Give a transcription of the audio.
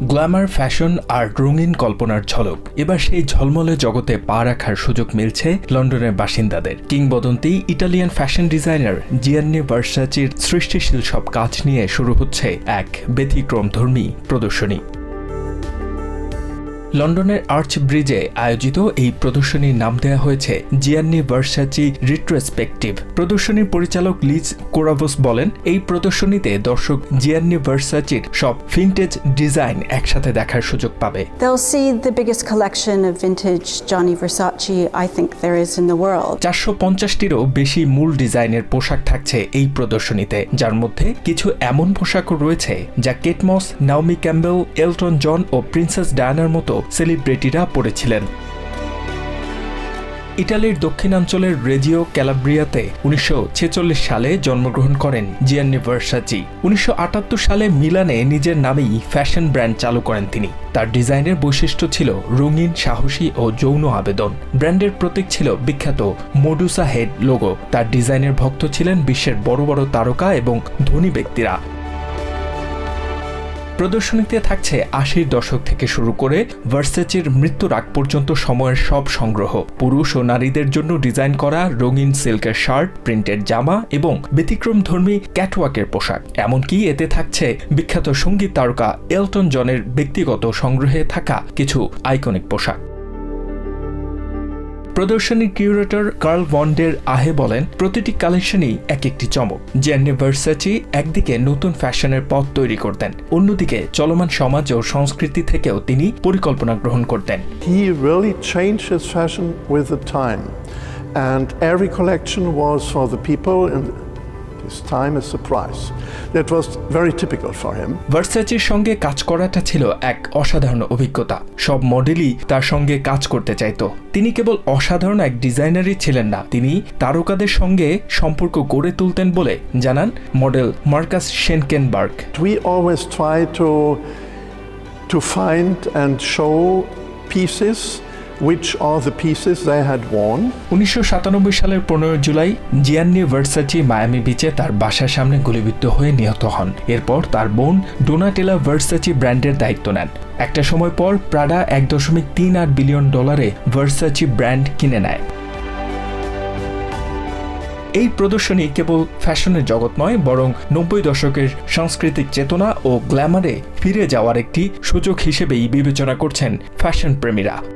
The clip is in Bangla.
গ্ল্যামার, ফ্যাশন আর রঙিন কল্পনার ঝলক। এবার সেই ঝলমলে জগতে পা রাখার সুযোগ মিলছে লন্ডনের বাসিন্দাদের। কিংবদন্তি ইটালিয়ান ফ্যাশন ডিজাইনার জিয়ান্নি ভার্সাচির সৃষ্টিশীল সব কাজ নিয়ে শুরু হচ্ছে এক ব্যতিক্রমধর্মী প্রদর্শনী। লন্ডনের আর্চ ব্রিজে আয়োজিত এই প্রদর্শনীর নাম দেওয়া হয়েছে জিয়ান্নি ভার্সাচি রিট্রোস্পেকটিভ প্রদর্শনীর পরিচালক লিজ কোরাভোস বলেন এই প্রদর্শনীতে দর্শক জিয়ান্নি ভার্সাচির সব ভিন্টেজ ডিজাইন একসাথে দেখার সুযোগ পাবে They'll see the biggest collection of vintage Gianni Versace I think there is in the world. চারশো পঞ্চাশটিরও বেশি মূল ডিজাইনের পোশাক থাকছে এই প্রদর্শনীতে যার মধ্যে কিছু এমন পোশাকও রয়েছে যা Kate Moss Naomi Campbell Elton John ও প্রিন্সেস ডায়ানার মতো সেলিব্রিটিরা পড়েছিলেন। ইটালির দক্ষিণাঞ্চলের রেজিও ক্যালাব্রিয়াতে উনিশশো ছেচল্লিশ সালে জন্মগ্রহণ করেন জিয়ান্নি ভার্সাচি। উনিশশো সালে মিলানে নিজের নামেই ফ্যাশন ব্র্যান্ড চালু করেন তিনি। তার ডিজাইনের বৈশিষ্ট্য ছিল রঙিন, সাহসী ও যৌন আবেদন। ব্র্যান্ডের প্রতীক ছিল বিখ্যাত মডুসা হেড লোগো। তার ডিজাইনের ভক্ত ছিলেন বিশ্বের বড় বড় তারকা এবং ধনী ব্যক্তিরা। প্রদর্শনীতে থাকছে আশির দশক থেকে শুরু করে ভার্সেচের মৃত্যুর আগ পর্যন্ত সময়ের সব সংগ্রহ। পুরুষ ও নারীদের জন্য ডিজাইন করা রঙিন সিল্কের শার্ট প্রিন্টের জামা এবং ব্যতিক্রম ধর্মী ক্যাটওয়াকের পোশাক। এমনকি এতে থাকছে বিখ্যাত সংগীত তারকা এলটন জনের ব্যক্তিগত সংগ্রহে থাকা কিছু আইকনিক পোশাক। প্রদর্শনীর কিউরেটর কার্ল ভন্ডের আহে বলেন, প্রতিটি কালেকশনই এক একটি চমক জেন্নি ভার্সাচি একদিকে নতুন ফ্যাশনের পথ তৈরি করতেন, অন্যদিকে চলমান সমাজ ও সংস্কৃতি থেকেও তিনি পরিকল্পনা গ্রহণ করতেন He really changed his fashion with the time. And every collection was for the people in his time a surprise. That was very typical for him. ভার্সাচির সঙ্গে কাজ করাটা ছিল এক অসাধারণ অভিজ্ঞতা সব মডেলই তার সঙ্গে কাজ করতে চাইতো তিনি কেবল অসাধারণ এক ডিজাইনারই ছিলেন না তিনি তারকাদের সঙ্গে সম্পর্ক গড়ে তুলতেন বলে জানান model Marcus Schenkenberg We always try to, to find and show pieces উনিশশো সালের পনেরো জুলাই, জিয়ান্নি ভার্সাচি মায়ামি বিচে তার বাসার সামনে গুলিবিদ্ধ হয়ে নিহত হন। এরপর তার বোন ডোনাটেলা ভার্সাচি ব্র্যান্ডের দায়িত্ব নেন। একটা সময় পর প্রাডা এক দশমিক তিন আট বিলিয়ন ডলারে ভার্সাচি ব্র্যান্ড কিনে নেয়। এই প্রদর্শনী কেবল ফ্যাশনের জগৎ নয়, বরং নব্বই দশকের সাংস্কৃতিক চেতনা ও গ্ল্যামারে ফিরে যাওয়ার একটি সুযোগ হিসেবেই বিবেচনা করছেন ফ্যাশন প্রেমীরা।